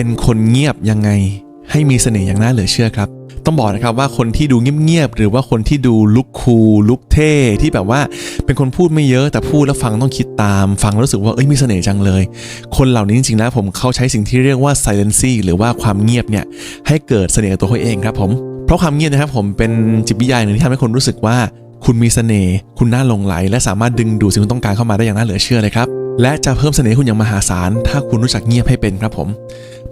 เป็นคนเงียบยังไง ให้มีเสน่ห์อย่างน่าเหลือเชื่อครับ ต้องบอกนะครับว่าคนที่ดูเงียบๆหรือว่าคนที่ดูลุคคูลลุคเท่ที่แบบว่าเป็นคนพูดไม่เยอะแต่พูดแล้วฟังต้องคิดตาม ฟังแล้วรู้สึกว่าเอ้ยมีเสน่ห์จังเลย คนเหล่านี้จริงๆแล้วผมเขาใช้สิ่งที่เรียกว่า silency หรือว่าความเงียบเนี่ยให้เกิดเสน่ห์ตัวเขาเองครับผมเพราะความเงียบนะครับผมเป็นจิตวิทยาหนึ่งที่ทำให้คนรู้สึกว่าคุณมีเสน่ห์ คุณน่าหลงไหล และสามารถดึงดูดสิ่งที่คุณต้องการเข้ามาได้อย่างน่าเหลือเชื่อเลยครับ และจะเพิ่มเสน่ห์คุณอย่างมหาศาล ถ้าคุณรู้จักเงียบให้เป็นครับผม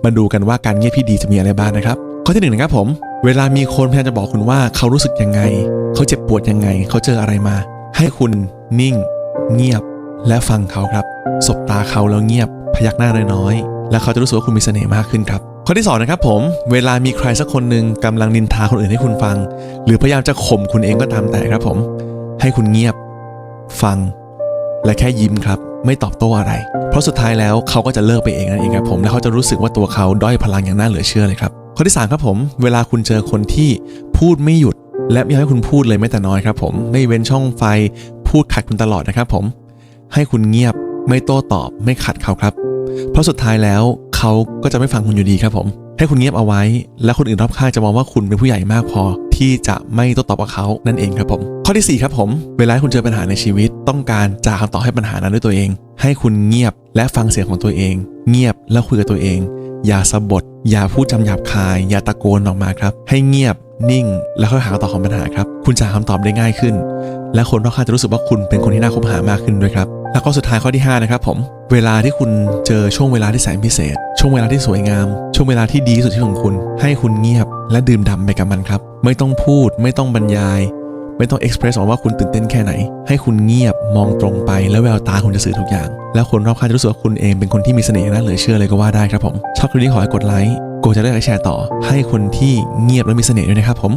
มาดูกันว่าการเงียบที่ดีจะมีอะไรบ้างนะครับข้อที่หนึ่งนะครับผม เวลามีคนพยายามจะบอกคุณว่าเขารู้สึกยังไง เขาเจ็บปวดยังไง เขาเจออะไรมา ให้คุณนิ่ง เงียบและฟังเขาครับ สบตาเขาแล้วเงียบ พยักหน้าน้อยๆแล้วเขาจะรู้สึกว่าคุณมีเสน่ห์มากขึ้นครับข้อที่สองนะครับผมเวลามีใครสักคนหนึ่งกำลังนินทาคนอื่นให้คุณฟัง หรือพยายามจะข่มคุณเองก็ตามแต่ครับผม ให้คุณเงียบ ฟัง และแค่ยิ้มครับ ไม่ตอบโต้อะไร เพราะสุดท้ายแล้วเขาก็จะเลิกไปเองนั่นเองครับผม และเขาจะรู้สึกว่าตัวเขาด้อยพลังอย่างน่าเหลือเชื่อเลยครับ ข้อที่สามครับผม เวลาคุณเจอคนที่พูดไม่หยุด และไม่ให้คุณพูดเลยแม้แต่น้อยครับผม ไม่เว้นช่องไฟ พูดขัดคุณตลอดนะครับผม ให้คุณเงียบ ไม่โต้ตอบ ไม่ขัดเขาครับ เพราะสุดท้ายแล้วเขาก็จะไม่ฟังคุณอยู่ดีครับผม ให้คุณเงียบเอาไว้ และคนอื่นรอบข้างจะมองว่าคุณเป็นผู้ใหญ่มากพอ ที่จะไม่โต้ตอบกับเขานั่นเองครับผม ข้อที่สี่ครับผม เวลาคุณเจอปัญหาในชีวิต ต้องการจะคำตอบให้ปัญหานั้นด้วยตัวเอง ให้คุณเงียบและฟังเสียงของตัวเอง เงียบแล้วคุยกับตัวเอง อย่าสะบดอย่าพูดจำหยาบคาย อย่าตะโกนออกมาครับ ให้เงียบนิ่ง แล้วค่อยหาคำตอบของปัญหาครับ คุณจะหาคำตอบได้ง่ายขึ้น และคนรอบข้างจะรู้สึกว่าคุณเป็นคนที่น่าคบหามากขึ้นด้วยครับ แล้วก็สุดท้ายข้อที่ห้านะครับผม เวลาที่คุณเจอช่วงเวลาที่แสนพิเศษ ช่วงเวลาที่สวยงาม ช่วงเวลาที่ดีที่สุดที่ของคุณ ให้คุณเงียบและดื่มด่ำไปกับมันครับ ไม่ต้องพูด ไม่ต้องบรรยาย ไม่ต้องเอ็กซ์เพรสออกว่าคุณตื่นเต้นแค่ไหน ให้คุณเงียบมองตรงไป แล้วแววตาคุณจะสื่อทุกอย่าง แล้วคนรอบข้างจะรู้สึกว่าคุณเองเป็นคนที่มีเสน่ห์น่าเหลือเชื่อเลยก็ว่าได้ครับผมชอบคลิปนี้ขอให้กดไลค์กดจะได้ไลค์แชร์ต่อ ให้คนที่เงียบและมีเสน่ห์ด้วยนะครับผม